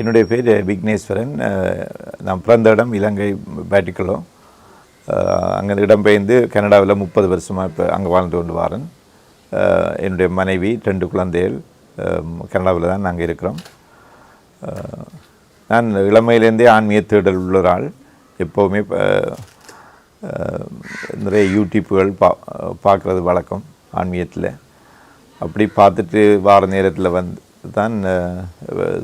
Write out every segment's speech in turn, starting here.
என்னுடைய பேர் விக்னேஸ்வரன். நான் பிறந்த இடம் இலங்கை பேட்டிக்குளம் அங்கே இடம்பெயர்ந்து கனடாவில் முப்பது வருஷமாக இப்போ அங்கே வாழ்ந்து கொண்டு வரேன். என்னுடைய மனைவி ரெண்டு குழந்தைகள் கனடாவில் தான் நாங்கள் இருக்கிறோம். நான் இளமையிலேருந்தே ஆன்மீக தேடல் உள்ள ஒரு ஆள். எப்போவுமே நிறைய யூடியூப்புகள் பா பார்க்குறது வழக்கம் ஆன்மீகத்தில். அப்படி பார்த்துட்டு வார நேரத்தில் வந்து தான் அஹ்,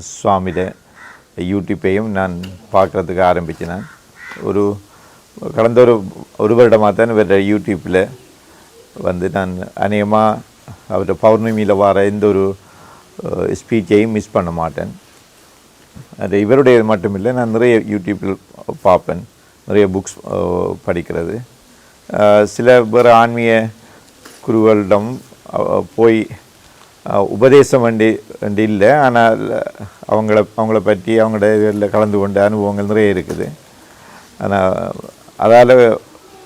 யூடியூப்பையும் நான் பார்க்குறதுக்கு ஆரம்பித்தேன் நான் ஒரு கடந்த ஒரு ஒரு வருடமாக தான் இவர யூடியூப்பில் வந்து நான் அநேகமாக அவரோட பௌர்ணமியில் வர எந்த ஒரு ஸ்பீச்சையும் மிஸ் பண்ண மாட்டேன். அது இவருடைய மட்டும் இல்லை நான் நிறைய யூடியூப்பில் பார்ப்பேன். நிறைய புக்ஸ் படிக்கிறது. சில பேர் ஆன்மீக குருக்களிடம் போய் உபதேசம் வண்டி வண்டி இல்லை. ஆனால் அவங்கள அவங்கள பற்றி அவங்களோட இதில் கலந்து கொண்ட அனுபவங்கள் நிறைய இருக்குது. ஆனால் அதால்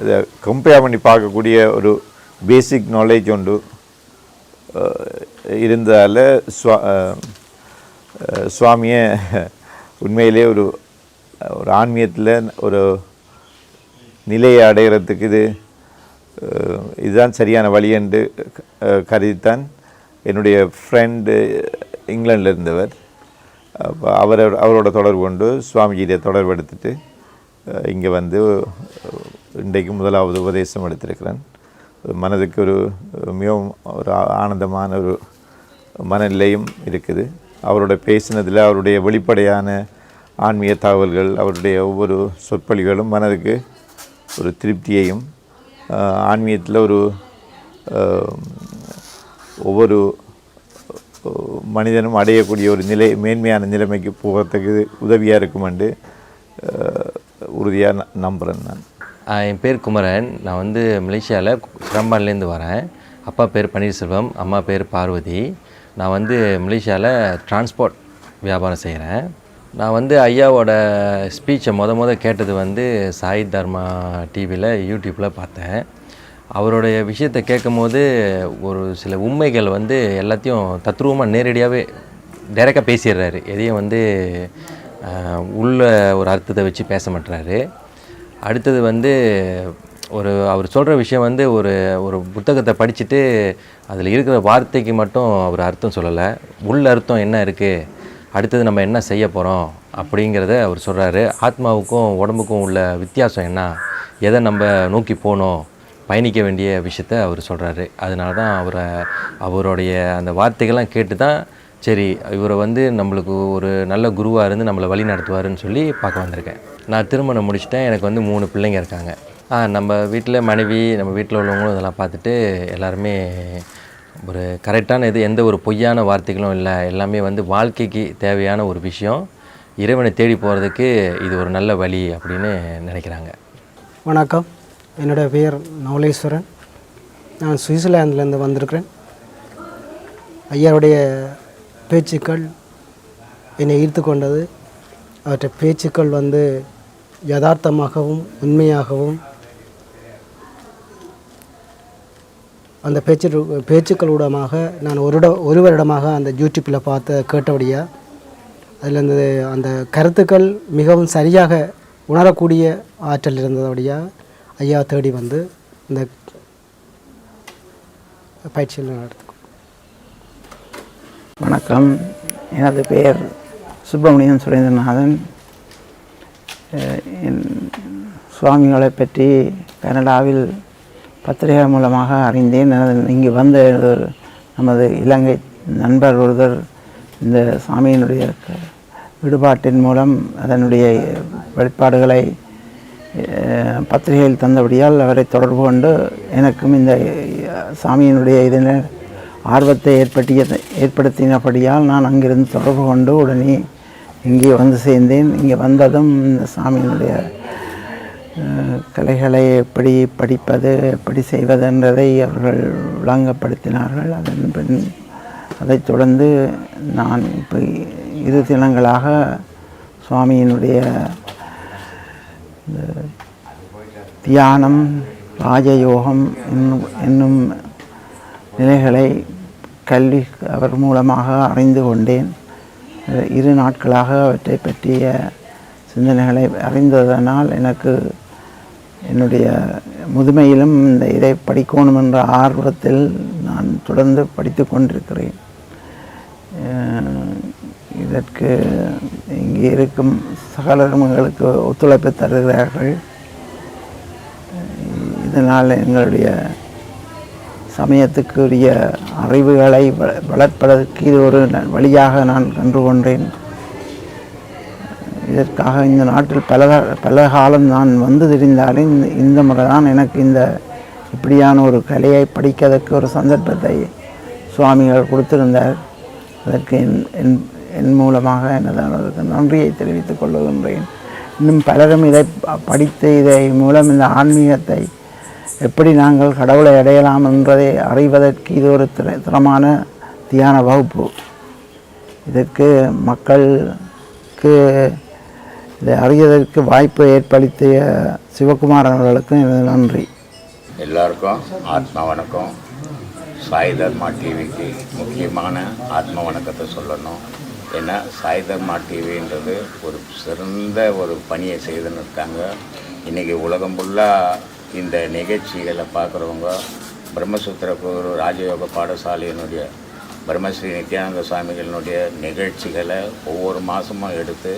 இதை கம்பேர் பண்ணி பார்க்கக்கூடிய ஒரு பேசிக் நாலேஜ் உண்டு. இருந்தால் சுவா சுவாமியை உண்மையிலே ஒரு ஒரு ஆன்மீகத்தில் ஒரு நிலையை அடைகிறதுக்கு இது இதுதான் சரியான வழி என்று கருதித்தான். என்னுடைய ஃப்ரெண்டு இங்கிலாண்டில் இருந்தவர். அவர் அவரோட அவரோட தொடர்பு கொண்டு சுவாமிஜியை தொடர்பு எடுத்துட்டு இங்கே வந்து இன்றைக்கு முதலாவது உபதேசம் எடுத்திருக்கிறேன். மனதுக்கு ஒரு மிகவும் ஒரு ஆனந்தமான ஒரு மனநிலையும் இருக்குது. அவரோட பேசினதில் அவருடைய வெளிப்படையான ஆன்மீக தகவல்கள் அவருடைய ஒவ்வொரு சொற்பொழிகளும் மனதுக்கு ஒரு திருப்தியையும் ஆன்மீகத்தில் ஒரு ஒவ்வொரு மனிதனும் அடையக்கூடிய ஒரு நிலை மேன்மையான நிலைமைக்கு போகிறதுக்கு உதவியாக இருக்குமெண்டு உறுதியாக நம்புகிறேன் நான். என் பேர் குமரன். நான் வந்து மலேசியாவில் சிரம்பான்லேருந்து வரேன். அப்பா பேர் பன்னீர்செல்வம் அம்மா பேர் பார்வதி. நான் வந்து மலேசியாவில் டிரான்ஸ்போர்ட் வியாபாரம் செய்கிறேன் நான் வந்து ஐயாவோட ஸ்பீச்சை மொத மொதல் கேட்டது வந்து சாய் தர்மா டிவியில் யூடியூப்பில் பார்த்தேன். அவருடைய விஷயத்தை கேட்கும்போது ஒரு சில உண்மைகள் வந்து எல்லாத்தையும் தத்ரூபமாக நேரடியாகவே டைரெக்டாக பேசிடுறாரு. எதையும் வந்து உள்ள ஒரு அர்த்தத்தை வச்சு பேச மாட்டுறாரு அடுத்தது வந்து ஒரு அவர் சொல்கிற விஷயம் வந்து ஒரு ஒரு புத்தகத்தை படிச்சுட்டு அதில் இருக்கிற வார்த்தைக்கு மட்டும் அவர் அர்த்தம் சொல்லலை. உள்ள அர்த்தம் என்ன இருக்குது அடுத்தது நம்ம என்ன செய்ய போகிறோம் அப்படிங்கிறத அவர் சொல்கிறாரு ஆத்மாவுக்கும் உடம்புக்கும் உள்ள வித்தியாசம் என்ன? எதை நம்ம நோக்கி போகணும்? பயணிக்க வேண்டிய விஷயத்த அவர் சொல்கிறாரு அதனால தான் அவரை அவருடைய அந்த வார்த்தைகள்லாம் கேட்டு தான் சரி இவரை வந்து நம்மளுக்கு ஒரு நல்ல குருவாக இருந்து நம்மளை வழி நடத்துவாருன்னு சொல்லி பார்க்க வந்திருக்கேன். நான் திருமணம் முடிச்சுட்டேன். எனக்கு வந்து மூணு பிள்ளைங்க இருக்காங்க. நம்ம வீட்டில் மனைவி நம்ம வீட்டில் உள்ளவங்களும் இதெல்லாம் பார்த்துட்டு எல்லாருமே ஒரு கரெக்டான இது எந்த ஒரு பொய்யான வார்த்தைகளும் இல்லை. எல்லாமே வந்து வாழ்க்கைக்கு தேவையான ஒரு விஷயம். இறைவனை தேடி போகிறதுக்கு இது ஒரு நல்ல வழி அப்படின்னு நினைக்கிறாங்க. வணக்கம். என்னுடைய பெயர் நவலேஸ்வரன். நான் சுவிட்சர்லாந்துலேருந்து வந்திருக்கிறேன். ஐயாவுடைய பேச்சுக்கள் என்னை ஈர்த்து கொண்டது. அவற்றை பேச்சுக்கள் வந்து யதார்த்தமாகவும் உண்மையாகவும் அந்த பேச்சு பேச்சுக்களூடமாக நான் ஒரு ஒரு வருடமாக அந்த யூடியூப்பில் பார்த்த கேட்டபடியாக அதில் அந்த அந்த கருத்துக்கள் மிகவும் சரியாக உணரக்கூடிய ஆற்றல் இருந்ததபடியாக ஐயா தேடி வந்து இந்த பயிற்சியில் நடத்துக்கும் வணக்கம். எனது பெயர் சுப்பிரமணியன் சுரேந்திரநாதன். என் சுவாமிகளை பற்றி கனடாவில் பத்திரிகை மூலமாக அறிந்தேன். எனது இங்கு வந்த ஒரு நமது இலங்கை நண்பர் ஒருவர் இந்த சாமியினுடைய விடுபாட்டின் மூலம் அதனுடைய வெளிப்பாடுகளை பத்திரிகையில் தந்தபடியால் அவரை தொடர்பு கொண்டு எனக்கும் இந்த சாமியினுடைய இதில் ஆர்வத்தை ஏற்படுத்திய ஏற்படுத்தினபடியால் நான் அங்கிருந்து தொடர்பு கொண்டு உடனே இங்கே வந்து சேர்ந்தேன். இங்கே வந்ததும் இந்த சாமியினுடைய கலைகளை எப்படி படிப்பது எப்படி செய்வது என்றதை அவர்கள் விளங்கப்படுத்தினார்கள். அதன் பின் அதைத் தொடர்ந்து நான் இப்போ இரு தினங்களாக சுவாமியினுடைய இந்த தியானம் ராஜயோகம் என்னும் என்னும் நிலைகளை கல்வி அவர் மூலமாக அறிந்து கொண்டேன். இரு நாட்களாக அவற்றை பற்றிய சிந்தனைகளை அறிந்ததனால் எனக்கு என்னுடைய முதுமையிலும் இந்த இதை படிக்கணும் என்ற ஆர்வத்தில் நான் தொடர்ந்து படித்து கொண்டிருக்கிறேன். இதற்கு இங்கே இருக்கும் சகலர்களுக்கு ஒத்துழைப்பு தருகிறார்கள். இதனால் எங்களுடைய சமயத்துக்குரிய அறிவுகளை வளர்ப்பதற்கு இது ஒரு வழியாக நான் கண்டு கொண்டேன். இதற்காக இந்த நாட்டில் பல பல காலம் நான் வந்து தெரிந்தாலும் இந்த இந்த முறை தான் எனக்கு இந்த இப்படியான ஒரு கலையை படிக்கிறதுக்கு ஒரு சந்தர்ப்பத்தை சுவாமிகள் கொடுத்திருந்தார். அதற்கு என் என் என் மூலமாக எனது அவருக்கு நன்றியை தெரிவித்துக் கொள்கின்றேன் இன்னும் பலரும் இதை படித்து இதை மூலம் இந்த ஆன்மீகத்தை எப்படி நாங்கள் கடவுளை அடையலாம் என்பதை அறிவதற்கு இது ஒரு திற திறமான தியான வகுப்பு. இதற்கு மக்களுக்கு இதை அறிவதற்கு வாய்ப்பு ஏற்படுத்திய சிவகுமாரன் அவர்களுக்கும் எனது நன்றி. எல்லாருக்கும் ஆத்மா வணக்கம். சாய் தர்மா டிவிக்கு முக்கியமான ஆத்ம வணக்கத்தை சொல்லணும். ஏன்னா சாய்தர்மா டிவின்றது ஒரு சிறந்த ஒரு பணியை செய்துன்னு இருக்காங்க. இன்றைக்கி உலகம் ஃபுல்லாக இந்த நிகழ்ச்சிகளை பார்க்குறவங்க பிரம்மசூத்திர குரு ராஜயோக பாடசாலையினுடைய பிரம்மஸ்ரீ நித்யானந்த சுவாமிகளினுடைய நிகழ்ச்சிகளை ஒவ்வொரு மாதமும் எடுத்து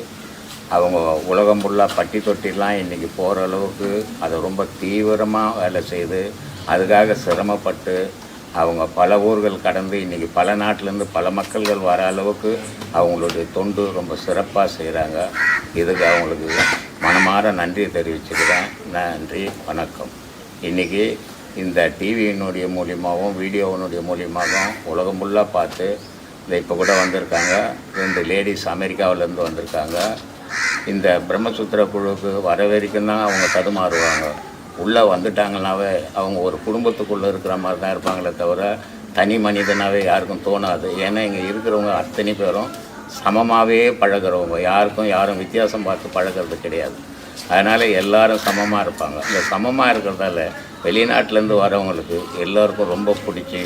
அவங்க உலகம் ஃபுல்லாக பட்டி தொட்டிலாம் இன்றைக்கி போகிற அளவுக்கு அதை ரொம்ப தீவிரமாக வேலை செய்து அதுக்காக சிரமப்பட்டு அவங்க பல ஊர்கள் கடந்து இன்றைக்கி பல நாட்டிலேருந்து பல மக்கள்கள் வர அளவுக்கு அவங்களுடைய தொண்டு ரொம்ப சிறப்பாக செய்கிறாங்க இதுக்கு அவங்களுக்கு மனமாற நன்றி தெரிவிச்சுக்கிறேன். நன்றி வணக்கம். இன்றைக்கி இந்த டிவியினுடைய மூலியமாகவும் வீடியோவினுடைய மூலியமாகவும் உலகம் ஃபுல்லாக பார்த்து இந்த இப்போ கூட வந்திருக்காங்க. ரெண்டு லேடிஸ் அமெரிக்காவிலேருந்து வந்திருக்காங்க. இந்த பிரம்மசூத்திர குழுவுக்கு வர வரைக்கும் தான் அவங்க தடுமாறுவாங்க. உள்ளே வந்துட்டாங்கனாவே அவங்க ஒரு குடும்பத்துக்குள்ளே இருக்கிற மாதிரி தான் இருப்பாங்களே தவிர தனி மனிதனாகவே யாருக்கும் தோணாது. ஏன்னா இங்கே இருக்கிறவங்க அத்தனை பேரும் சமமாகவே பழகுறவங்க. யாருக்கும் யாரும் வித்தியாசம் பார்த்து பழகிறது கிடையாது. அதனால் எல்லாரும் சமமாக இருப்பாங்க. இந்த சமமாக இருக்கிறதால வெளிநாட்டிலேருந்து வரவங்களுக்கு எல்லோருக்கும் ரொம்ப பிடிச்சி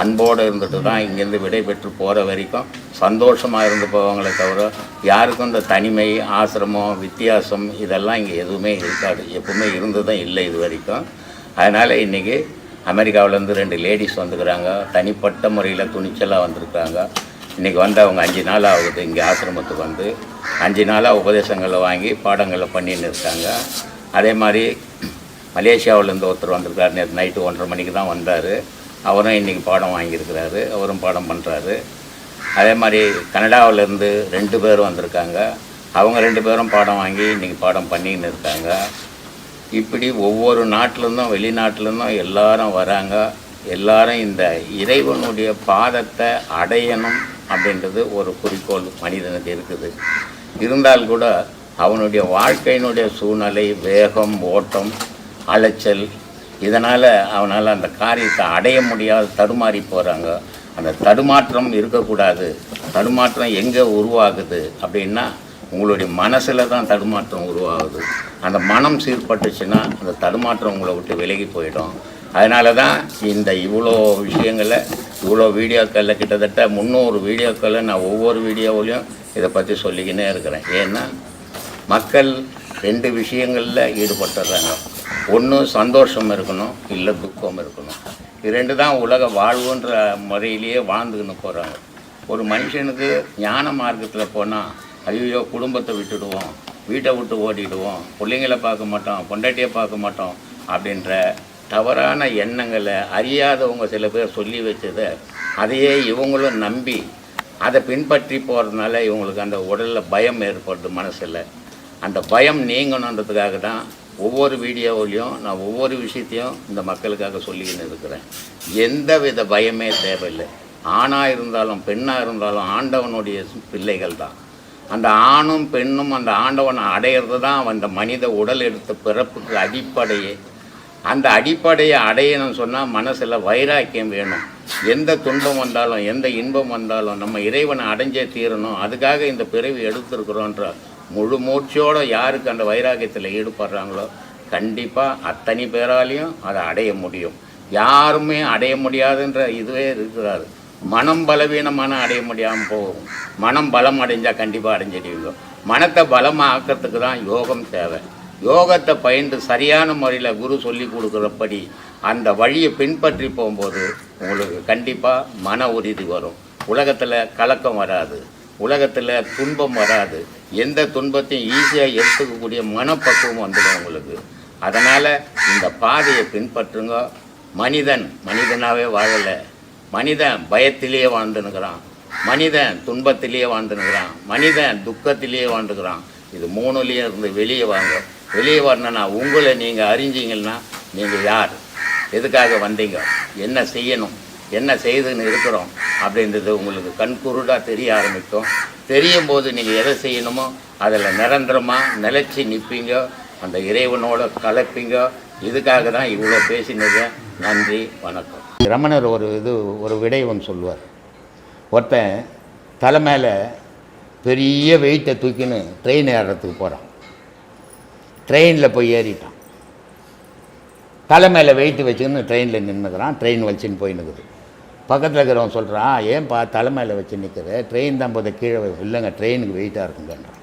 அன்போடு இருந்துட்டு தான் இங்கேருந்து விடைபெற்று போகிற வரைக்கும் சந்தோஷமாக இருந்து போவாங்களே தவிர யாருக்கும் இந்த தனிமை ஆசிரமம் வித்தியாசம் இதெல்லாம் இங்கே எதுவுமே இருக்காது. எப்பவுமே இருந்ததும் இல்லை இது வரைக்கும். அதனால் இன்றைக்கி அமெரிக்காவிலேருந்து ரெண்டு லேடிஸ் வந்துக்கிறாங்க. தனிப்பட்ட முறையில் துணிச்சலாக வந்திருக்காங்க இன்றைக்கி வந்து அவங்க அஞ்சு நாள் ஆகுது இங்கே ஆசிரமத்துக்கு வந்து. அஞ்சு நாளாக உபதேசங்களை வாங்கி பாடங்களை பண்ணின்னு இருக்காங்க. அதே மாதிரி மலேசியாவிலேருந்து ஒருத்தர் வந்திருக்காரு நேற்று நைட்டு ஒன்றரை மணிக்கு தான் வந்தார். அவரும் இன்றைக்கி பாடம் வாங்கியிருக்கிறாரு. அவரும் பாடம் பண்ணுறாரு அதே மாதிரி கனடாவிலேருந்து ரெண்டு பேர் வந்திருக்காங்க. அவங்க ரெண்டு பேரும் பாடம் வாங்கி இன்றைக்கி பாடம் பண்ணின்னு இருக்காங்க. இப்படி ஒவ்வொரு நாட்டிலேருந்தும் வெளிநாட்டிலேருந்தும் எல்லாரும் வராங்க. எல்லாரும் இந்த இறைவனுடைய பாதத்தை அடையணும் அப்படின்றது ஒரு குறிக்கோள் மனிதனுக்கு இருக்குது. இருந்தால் கூட அவனுடைய வாழ்க்கையினுடைய சூழ்நிலை வேகம் ஓட்டம் அலைச்சல். இதனால் அவனால் அந்த காரியத்தை அடைய முடியாத தடுமாறி போகிறாங்க அந்த தடுமாற்றம் இருக்கக்கூடாது. தடுமாற்றம் எங்கே உருவாகுது அப்படின்னா உங்களுடைய மனசில் தான் தடுமாற்றம் உருவாகுது. அந்த மனம் சீர்பட்டுச்சுன்னா அந்த தடுமாற்றம் உங்களை விட்டு விலகி போயிடும். அதனால தான் இந்த இவ்வளோ விஷயங்களை இவ்வளோ வீடியோக்களில் கிட்டத்தட்ட முந்நூறு வீடியோக்களில் நான் ஒவ்வொரு வீடியோவிலையும் இதை பற்றி சொல்லிக்கினே இருக்கிறேன். ஏன்னா மக்கள் ரெண்டு விஷயங்களில் ஈடுபட்டுறாங்க. ஒன்று சந்தோஷம் இருக்கணும் இல்லை துக்கம் இருக்கணும். இது ரெண்டு தான் உலக வாழ்வுன்ற முறையிலேயே வாழ்ந்துக்கின்னு போகிறாங்க ஒரு மனுஷனுக்கு ஞான மார்க்கத்தில் போனால் ஐயோ குடும்பத்தை விட்டுடுவோம் வீட்டை விட்டு ஓடிடுவோம் பிள்ளைங்களை பார்க்க மாட்டோம் பொண்டாட்டியை பார்க்க மாட்டோம் அப்படின்ற தவறான எண்ணங்களை அறியாதவங்க சில பேர் சொல்லி வச்சதை அதையே இவங்களும் நம்பி அதை பின்பற்றி போகிறதுனால இவங்களுக்கு அந்த உடலில் பயம் ஏற்படுது மனசில். அந்த பயம் நீங்கணுன்றதுக்காக தான் ஒவ்வொரு வீடியோவிலையும் நான் ஒவ்வொரு விஷயத்தையும் இந்த மக்களுக்காக சொல்லிக்கின்னு இருக்கிறேன். எந்த வித பயமே தேவையில்லை. ஆணாக இருந்தாலும் பெண்ணாக இருந்தாலும் ஆண்டவனுடைய பிள்ளைகள் தான். அந்த ஆணும் பெண்ணும் அந்த ஆண்டவனை அடையிறது தான் அந்த மனித உடல் எடுத்த பிறப்புக்கு அடிப்படையே. அந்த அடிப்படையை அடையணும்னு சொன்னால் மனசில் வைராக்கியம் வேணும். எந்த துன்பம் வந்தாலும் எந்த இன்பம் வந்தாலும் நம்ம இறைவனை அடைஞ்சே தீரணும். அதுக்காக இந்த பிறவி எடுத்திருக்கிறோன்ற முழு மூச்சோடு யாருக்கு அந்த வைராக்கியத்தில் ஈடுபடுறாங்களோ கண்டிப்பாக அத்தனை பேராலையும் அதை அடைய முடியும். யாருமே அடைய முடியாதுன்ற இதுவே இருக்கிறாரு. மனம் பலவீனமான அடைய முடியாமல் போகும். மனம் பலம் அடைஞ்சால் கண்டிப்பாக அடைஞ்சிடுவீங்க. மனத்தை பலமாக ஆக்கிறதுக்கு தான் யோகம் தேவை. யோகத்தை பயின்று சரியான முறையில் குரு சொல்லி கொடுக்குறபடி அந்த வழியை பின்பற்றி போகும்போது உங்களுக்கு கண்டிப்பாக மன உறுதி வரும். உலகத்தில் கலக்கம் வராது. உலகத்தில் துன்பம் வராது. எந்த துன்பத்தையும் ஈஸியாக எடுத்துக்கக்கூடிய மனப்பக்குவம் வந்துடும் உங்களுக்கு. அதனால் இந்த பாதையை பின்பற்றுங்க. மனிதன் மனிதனாகவே வாழலை. மனிதன் பயத்திலேயே வாழ்ந்துனுக்கிறான் மனிதன் துன்பத்திலேயே வாழ்ந்துனுக்கிறான் மனிதன் துக்கத்திலேயே வாழ்ந்துக்கிறான். இது மூணுலேயே இருந்து வெளியே வாங்க. வெளியே வரணும்னா உங்களை நீங்கள் அறிஞ்சிங்கன்னா நீங்கள் யார்? எதுக்காக வந்தீங்க? என்ன செய்யணும்? என்ன செய்துன்னு இருக்கிறோம் அப்படின்றது உங்களுக்கு கண்குருடாக தெரிய ஆரம்பிக்கும். தெரியும் போது நீங்கள் எதை செய்யணுமோ அதில் நிரந்தரமாக நிலைச்சி நிற்பீங்க அந்த இறைவனோட கலப்பீங்க. இதுக்காக தான் இவ்வளோ பேசினது. நன்றி வணக்கம். ரமணர் ஒரு இது ஒரு விடயம் சொல்லுவார். ஒருத்தன் தலை மேலே பெரிய வெயிட்டை தூக்கின்னு ட்ரெயின் ஏறுறதுக்கு போகிறான் ட்ரெயினில் போய் ஏறிட்டான். தலை மேலே வெயிட்டு வச்சுக்கின்னு ட்ரெயினில் நின்றுக்கிறான் ட்ரெயின் வச்சுன்னு போயின்னுக்குது பக்கத்தில் இருக்கிறவன் சொல்கிறான் ஏன்பா பா தலைமையில் வச்சு நிற்கிற ட்ரெயின் தான் போதை கீழே இல்லைங்க ட்ரெயினுக்கு வெயிட்டாக இருக்குங்கன்றான்.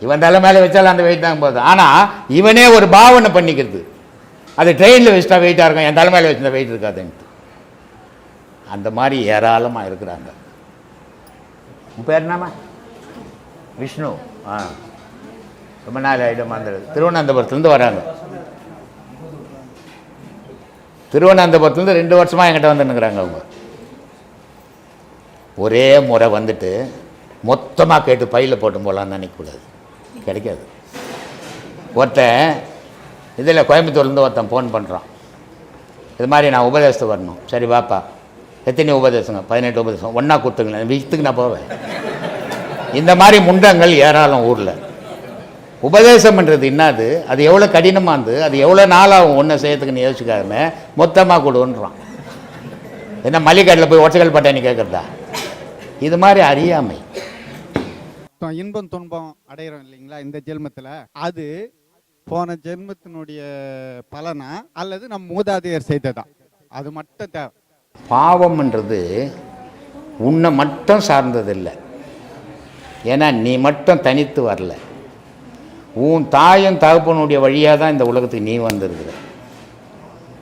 இவன் தலைமையில் வச்சாலும் அந்த வெயிட் தான் போகுது. ஆனால் இவனே ஒரு பாவனை பண்ணிக்கிறது. அது ட்ரெயினில் வச்சுட்டா வெயிட்டாக இருக்கும் என் தலைமையில் வச்சுருந்தா வெயிட் இருக்காதுன்ட்டு. அந்த மாதிரி ஏராளமாக இருக்கிறாங்க. உன் பேர் என்னம்மா? விஷ்ணு. ஆ. ரொம்ப நாள் ஆகிடும் அந்த திருவனந்தபுரத்துலேருந்து வராங்க. திருவனந்தபுரத்துலேருந்து ரெண்டு வருஷமாக என்கிட்ட வந்துன்னுக்குறாங்க அவங்க. ஒரே முறை வந்துட்டு மொத்தமாக கேட்டு பையில் போட்டு போகலான்னு நினைக்கக்கூடாது கிடைக்காது. ஒருத்தன் இதில் கோயம்புத்தூர்லேருந்து ஒருத்தன் ஃபோன் பண்ணுறான் இது மாதிரி நான் உபதேசத்துக்கு வரணும். சரி வாப்பா. எத்தனை உபதேசங்க? பதினெட்டு உபதேசம். ஒன்றா கொடுத்துங்களேன் வீட்டுக்கு நான் போவேன். இந்த மாதிரி முண்டங்கள் ஏராளம் ஊரில். உபதேசம்ன்றது என்னது அது எவ்வளோ கடினமானது? அது எவ்வளோ நாளாகும் ஒன்றை செய்யறதுக்குன்னு யோசிக்காம மொத்தமாக கொடுன்றான். என்ன மல்லிகாட்டில் போய் ஒற்றைகள் பட்டாணி கேட்குறதா இது மாதிரி அறியாமை. இன்பம் துன்பம் அடையிறோம் இல்லைங்களா இந்த ஜென்மத்தில்? அது போன ஜென்மத்தினுடைய பலனா? அல்லது நம் மூதாதையர் செய்ததா? அது மட்டும் தேவை. பாவம்ன்றது உன்னை மட்டும் சார்ந்ததில்லை. ஏன்னா நீ மட்டும் தனித்து வரல. உன் தாயும் தகப்பனுடைய வழியாக தான் இந்த உலகத்துக்கு நீ வந்திருக்கிற.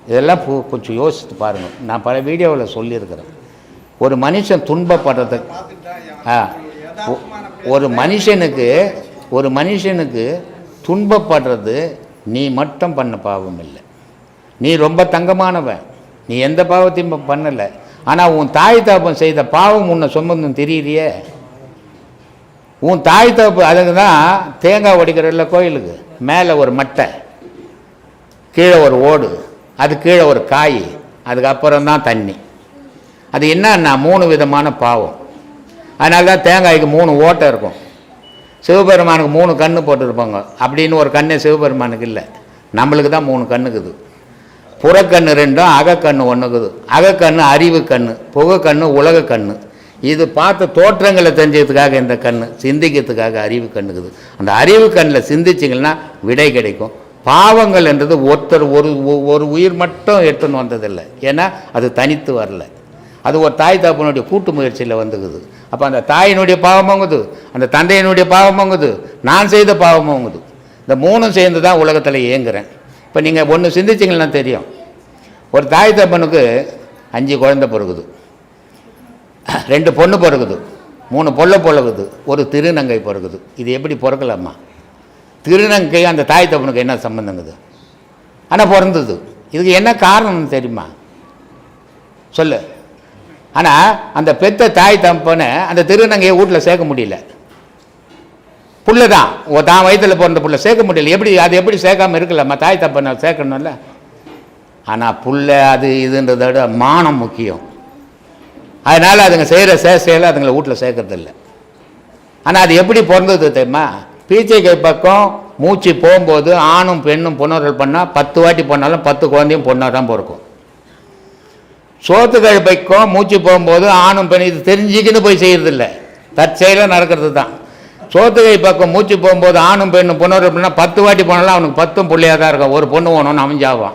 இதெல்லாம் கொஞ்சம் யோசித்து பாருங்கள் நான் பல வீடியோவில் சொல்லியிருக்கிறேன். ஒரு மனுஷன் துன்பப்படுறது ஆ. ஒ- ஒரு மனுஷனுக்கு ஒரு மனுஷனுக்கு துன்பப்படுறது நீ மட்டும் பண்ண பாவம் இல்லை. நீ ரொம்ப தங்கமானவன். நீ எந்த பாவத்தையும் பண்ணலை. ஆனால் உன் தாய் தாப்பம் செய்த பாவம் உன்னை சுமந்தும் தெரியலையே உன் தாய் தகப்பு அதுக்கு தான் தேங்காய் உடைக்கிறதில்ல கோயிலுக்கு. மேலே ஒரு மட்டை. கீழே ஒரு ஓடு. அது கீழே ஒரு காய். அதுக்கப்புறம் தான் தண்ணி. அது என்னன்னா மூணு விதமான பாவம். அதனால தான் தேங்காய்க்கு மூணு ஓட்டை இருக்கும். சிவபெருமானுக்கு மூணு கன்று போட்டிருப்பாங்க. அப்படின்னு ஒரு கண்ணே சிவபெருமானுக்கு இல்லை. நம்மளுக்கு தான் மூணு கண்ணுக்குது. புறக்கண்ணு ரெண்டும் அகக்கண்ணு ஒன்றுக்குது அகக்கண்ணு அறிவு கண்ணு புகக்கண்ணு உலக கண்ணு இது பார்த்த தோற்றங்களை தெரிஞ்சதுக்காக இந்த கண்ணு சிந்திக்கிறதுக்காக அறிவு கண்ணுக்குது. அந்த அறிவு கண்ணில் சிந்திச்சிங்கன்னா விடை கிடைக்கும். பாவங்கள் என்றது ஒருத்தர் ஒரு ஒரு உயிர் மட்டும் எடுத்துன்னு வந்ததில்லை. ஏன்னா அது தனித்து வரல. அது ஒரு தாய் தகப்பனுடைய கூட்டு முயற்சியில் வந்துக்குது. அப்போ அந்த தாயினுடைய பாவமாங்குது அந்த தந்தையினுடைய பாவமாங்குது நான் செய்த பாவமாங்குது இந்த மூணும் சேர்ந்து தான் உலகத்தில் இயங்குறேன். இப்போ நீங்கள் ஒன்று சிந்திச்சிங்கன்னா தெரியும். ஒரு தாய் தப்பனுக்கு அஞ்சு குழந்தை பிறகுது ரெண்டு பொண்ணு பிறகுது மூணு பொல்ல பிறகுது ஒரு திருநங்கை பிறகுது இது எப்படி பிறக்கலாமா? திருநங்கை அந்த தாய் தப்பனுக்கு என்ன சம்பந்தங்குது? ஆனால் பிறந்தது இதுக்கு என்ன காரணம்னு தெரியுமா? சொல்லு. ஆனால் அந்த பெத்த தாய் தம்பனை அந்த திருநங்கையை வீட்டில் சேர்க்க முடியல. புள்ள தான் ஓ தான் வயிற்றில் பிறந்த புள்ள சேர்க்க முடியல. எப்படி அது எப்படி சேர்க்காம இருக்கலம்மா தாய் தப்பனை சேர்க்கணும்ல. ஆனால் புள்ள அது இதுன்றதை விட மானம் முக்கியம். அதனால் அதுங்க செய்கிற சேஷ்டையில் அதுங்களை வீட்டில் சேர்க்கறதில்ல. ஆனால் அது எப்படி பிறந்தது தெரியுமா? பீச்சைக்கை பக்கம் மூச்சு போகும்போது ஆணும் பெண்ணும் புணர்தல் பண்ணால் பத்து வாட்டி பண்ணாலும் பத்து குழந்தையும் பொண்ணாக தான் பிறக்கும். சோத்து கழுப்பைக்கும் மூச்சு போகும்போது ஆணும் பெண் இது தெரிஞ்சுக்கின்னு போய் செய்கிறதில்ல தற்செயலாக நடக்கிறது தான் சோத்துகை பக்கம் மூச்சு போகும்போது ஆணும் பெண்ணும் புணர்வு பண்ணால் பத்து வாட்டி போனாலும் அவனுக்கு பத்தும் பிள்ளையாக தான் இருக்கும். ஒரு பொண்ணு ஓணும்னு அமைஞ்சாவான்.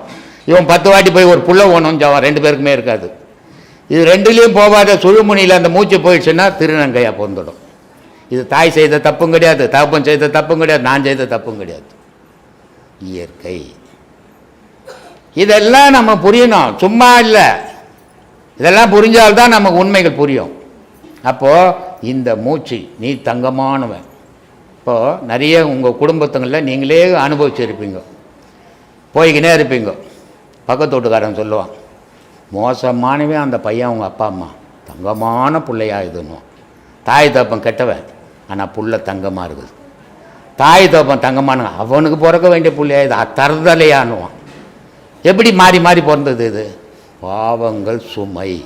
இவன் பத்து வாட்டி போய் ஒரு புள்ள ஓணும்னு ஜாவான். ரெண்டு பேருக்குமே இருக்காது. இது ரெண்டுலேயும் போகாத சுழுமுனியில் அந்த மூச்சு போயிடுச்சுன்னா திருநங்கையாக பொந்துடும் இது தாய் செய்த தப்பும் கிடையாது தகப்பன் செய்த தப்பும் கிடையாது நான் செய்த தப்பும் கிடையாது. இயற்கை. இதெல்லாம் நம்ம புரியணும். சும்மா இல்லை. இதெல்லாம் புரிஞ்சால்தான் நமக்கு உண்மைகள் புரியும். அப்போது இந்த மூச்சு நீ தங்கமானவன். இப்போது நிறைய உங்கள் குடும்பத்துங்களில் நீங்களே அனுபவிச்சிருப்பீங்க. போய்க்கினே இருப்பீங்க. பக்கத்து வீட்டுக்காரன் சொல்லுவான் மோசமானவன் அந்த பையன் அவங்க அப்பா அம்மா. தங்கமான பிள்ளையாக இதுன்னு தாய் தப்பன் கெட்டவன். ஆனால் புள்ள தங்கமாக இருக்குது. தாய் தப்பன் தங்கமான அவனுக்கு பிறக்க வேண்டிய பிள்ளையா இது? தருதலையான்னுவான் எப்படி மாறி மாறி பிறந்தது இது? பாவங்கள் சுமை.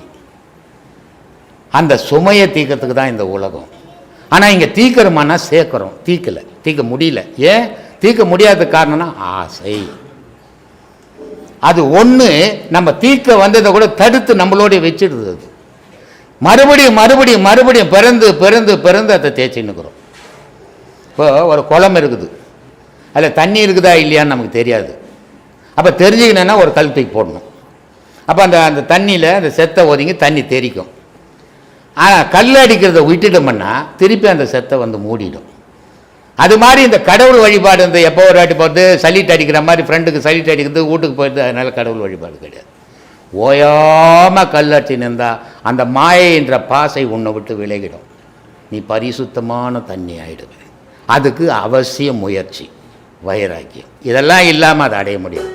அந்த சுமையை தீக்கிறதுக்கு தான் இந்த உலகம். ஆனால் இங்கே தீக்கிறோமானா சேர்க்குறோம். தீக்கலை தீக்க முடியல. ஏன்? தீர்க்க முடியாத காரணம்னா ஆசை. அது ஒன்று நம்ம தீர்க்க வந்ததை கூட தடுத்து நம்மளோடைய வச்சிடுது அது. மறுபடியும் மறுபடியும் மறுபடியும் பிறந்து பிறந்து பிறந்து அதை தேய்ச்சின்னுக்குறோம். இப்போ ஒரு குளம் இருக்குது. அதில் தண்ணி இருக்குதா இல்லையான்னு நமக்கு தெரியாது. அப்போ தெரிஞ்சுக்கணுன்னா ஒரு கல் தூக்கி போடணும். அப்போ அந்த அந்த தண்ணியில் அந்த செத்தை ஒதுங்கி தண்ணி தெரிக்கும் ஆனால் கல் அடிக்கிறத விட்டுட்டோம்னா திருப்பி அந்த செத்தை வந்து மூடிடும். அது மாதிரி இந்த கடவுள் வழிபாடு இந்த எப்போ ஒரு வாட்டி போகிறது? சளிட்டு அடிக்கிற மாதிரி ஃப்ரெண்டுக்கு சளிட்டு அடிக்கிறது வீட்டுக்கு போயிடுது அதனால் கடவுள் வழிபாடு கிடையாது. ஓயாமல் கல் அடிச்சு நின்றா அந்த மாயைன்ற பாசை உன்னை விட்டு விலகிடும். நீ பரிசுத்தமான தண்ணி ஆயிடுவே. அதுக்கு அவசிய முயற்சி வைராக்கியம். இதெல்லாம் இல்லாமல் அதை அடைய முடியாது.